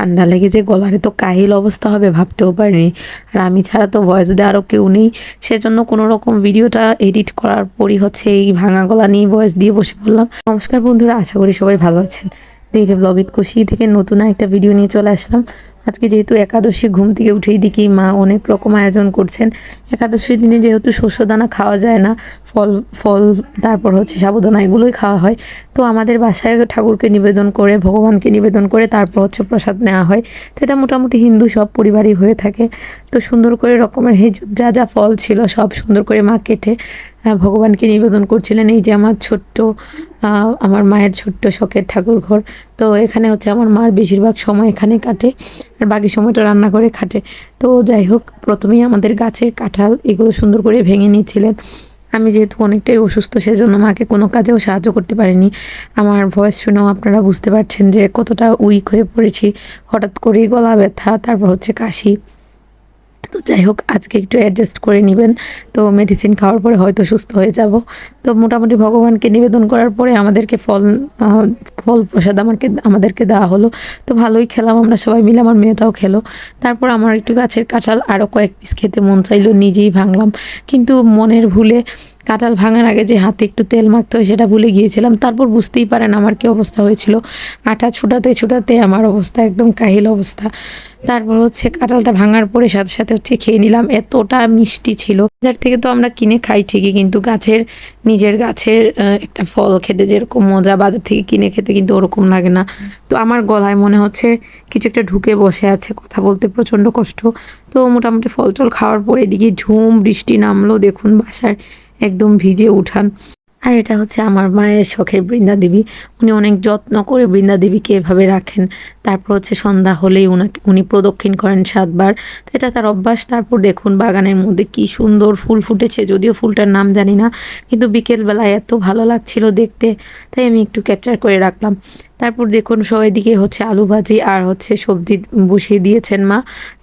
ঠান্ডা লেগে যে গলার তো কাহিল অবস্থা হবে ভাবতেও পারিনি। আর আমি ছাড়া তো ভয়েস দেওয়ারও কেউ নেই। সেজন্য কোনো রকম ভিডিওটা এডিট করার পরই হচ্ছে এই ভাঙা গলা নিয়ে ভয়েস দিয়ে বসে পড়লাম। নমস্কার বন্ধুরা, আশা করি সবাই ভালো আছেন। দেখে ব্লগিত খুশি থেকে নতুন একটা ভিডিও নিয়ে চলে আসলাম। আজকে যেহেতু একাদশী, ঘুম থেকে উঠেই দেখি মা অনেক রকম আয়োজন করছেন। একাদশীর দিনে যেহেতু শস্যদানা খাওয়া যায় না, ফল ফল, তারপর হচ্ছে সাবুদানা এগুলোই খাওয়া হয়। তো আমাদের বাসায় ঠাকুরকে নিবেদন করে, ভগবানকে নিবেদন করে তারপর হচ্ছে প্রসাদ নেওয়া হয়। তো এটা মোটামুটি হিন্দু সব পরিবারই হয়ে থাকে। তো সুন্দর করে রকমের যা যা ফল ছিল সব সুন্দর করে মা কেটে ভগবানকে নিবেদন করছিলেন, এই যে আমার ছোট্ট আমার মায়ের ছোট্ট শখের ঠাকুর ঘর। তো এখানে হচ্ছে আমার মার বেশিরভাগ সময় এখানে কাটে, আর বাকি সময়টা রান্না করে খাটে। তো যাই হোক, প্রথমেই আমাদের গাছের কাঁঠাল এগুলো সুন্দর করে ভেঙে নিচ্ছিলেন আমি যেহেতু অনেকটাই অসুস্থ, সেজন্য মাকে কোনো কাজেও সাহায্য করতে পারিনি। আমার ভয়েস শুনেও আপনারা বুঝতে পারছেন যে কতটা উইক হয়ে পড়েছি। হঠাৎ করেই গলা ব্যথা, তারপর হচ্ছে কাশি। তো যাই হোক, আজকে একটু অ্যাডজাস্ট করে নেবেন। তো মেডিসিন খাওয়ার পরে হয়তো সুস্থ হয়ে যাব। তো মোটামুটি ভগবানকে নিবেদন করার পরে আমাদেরকে ফল ফল প্রসাদ আমাকে, আমাদেরকে দেওয়া হলো। তো ভালোই খেলাম, আমরা সবাই মিলে, আমার মেয়েটাও খেলো। তারপর আমার একটু গাছের কাঁঠাল আরও কয়েক পিস খেতে মন চাইলো, নিজেই ভাঙলাম। কিন্তু মনের ভুলে কাঁঠাল ভাঙার আগে যে হাতে একটু তেল মাখতে হয় সেটা ভুলে গিয়েছিলাম। তারপর বুঝতেই পারেন আমার কি অবস্থা হয়েছিল। আটা ছুটাতে ছুটাতে আমার অবস্থা, একদম কাহিল অবস্থা। তারপর হচ্ছে কাঁঠালটা ভাঙার পরে সাথে সাথে হচ্ছে খেয়ে নিলাম। এতটা মিষ্টি ছিল। যার থেকে তো আমরা কিনে খাই ঠিকই, কিন্তু গাছের, নিজের গাছের একটা ফল খেতে যেরকম মজা, বাজার থেকে কিনে খেতে কিন্তু ওরকম লাগে না। তো আমার গলায় মনে হচ্ছে কিছু একটা ঢুকে বসে আছে, কথা বলতে প্রচণ্ড কষ্ট। তো মোটামুটি ফল টল খাওয়ার পরে এদিকে ঝুম, বৃষ্টি নামলো, দেখুন বাসায় একদম ভিজে উঠান। আর এটা হচ্ছে আমার মায়ের শখের বৃন্দা দেবী উনি অনেক যত্ন করে বৃন্দা দেবীকে এভাবে রাখেন। তারপর হচ্ছে সন্ধ্যা হলেই উনাকে, উনি প্রদক্ষিণ করেন সাতবার। তো এটা তার অভ্যাস। তারপর দেখুন বাগানের মধ্যে কি সুন্দর ফুল ফুটেছে। যদিও ফুলটার নাম জানি না, কিন্তু বিকেলবেলায় এত ভালো লাগছিল দেখতে। তাই আমি একটু ক্যাপচার করে রাখলাম। তারপর দেখুন সবাই দিকে হচ্ছে আলু ভাজি আর হচ্ছে সবজি বসিয়ে দিয়েছেন মা।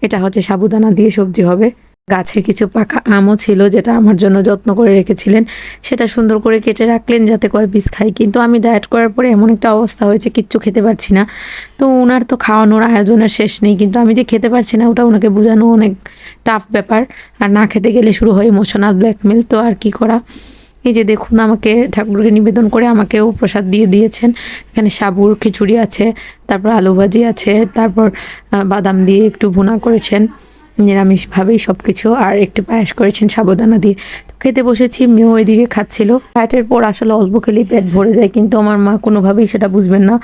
এটা হচ্ছে সাবুদানা দিয়ে সবজি হবে। গাছের কিছু পাকা আমও ছিল যেটা আমার জন্য যত্ন করে রেখেছিলেন। সেটা সুন্দর করে কেটে রাখলেন যাতে কয় পিস খাই। কিন্তু আমি ডায়েট করার পরে এমন একটা অবস্থা হয়েছে, কিচ্ছু খেতে পারছি না। তো ওনার তো খাওয়ানোর আয়োজনের শেষ নেই, কিন্তু আমি যে খেতে পারছি না, ওটা ওনাকে বোঝানো অনেক টাফ ব্যাপার। আর না খেতে গেলে শুরু হয় ইমোশনাল ব্ল্যাকমেল তো আর কি করা? এই যে দেখুন, আমাকে ঠাকুরকে নিবেদন করে আমাকেও প্রসাদ দিয়ে দিয়েছেন। এখানে সাবুর খিচুড়ি আছে, তারপর আলু ভাজি আছে, তারপর বাদাম দিয়ে একটু ভুনা করেছেন। নিরামিষভাবেই সব কিছু আর একটু পায়েস করেছেন সাবধানা দিয়ে তো খেতে বসেছি মেয়েও ওইদিকে খাচ্ছিল। ফ্যাটের পর আসলে অল্প খেলেই পেট ভরে যায়, কিন্তু আমার মা কোনোভাবেই সেটা বুঝবেন না।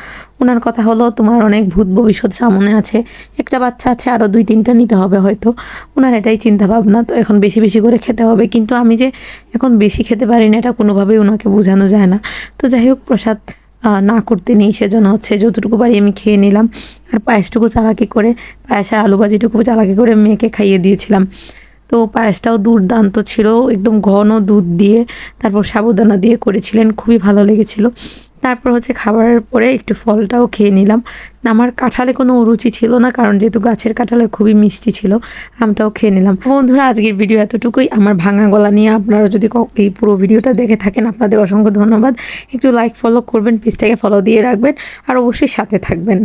ওনার কথা হলো, তোমার অনেক ভূত ভবিষ্যৎ সামনে আছে। একটা বাচ্চা আছে আরও দুই তিনটা নিতে হবে হয়তো। ওনার এটাই চিন্তা ভাবনা তো এখন বেশি বেশি করে খেতে হবে। কিন্তু আমি যে এখন বেশি খেতে পারি না এটা কোনোভাবেই ওনাকে বোঝানো যায় না। তো যাই হোক, প্রসাদ না করতে নেই, সেজন্য হচ্ছে যতটুকু পারি আমি খেয়ে নিলাম। আর পায়েসটুকু চালাকি করে পায়েস আর আলু ভাজিটুকু চালাকি করে মেয়েকে খাইয়ে দিয়েছিলাম। তো পায়েসটাও দুর্দান্ত ছিল, একদম ঘন দুধ দিয়ে, তারপর সাবুদানা দিয়ে করেছিলেন, খুবই ভালো লেগেছিল। তারপর হচ্ছে খাবারের পরে একটু ফলটাও খেয়ে নিলাম। আমার কাঁঠালে কোনো রুচি ছিল না, কারণ যেহেতু গাছের কাঁঠালের খুবই মিষ্টি ছিল, আমটাও খেয়ে নিলাম। বন্ধুরা, আজকের ভিডিও এতটুকুই। আমার ভাঙা গলা নিয়ে আপনারা যদি এই পুরো ভিডিওটা দেখে থাকেন, আপনাদের অসংখ্য ধন্যবাদ। একটু লাইক ফলো করবেন পেজটাকে ফলো দিয়ে রাখবেন, আর অবশ্যই সাথে থাকবেন।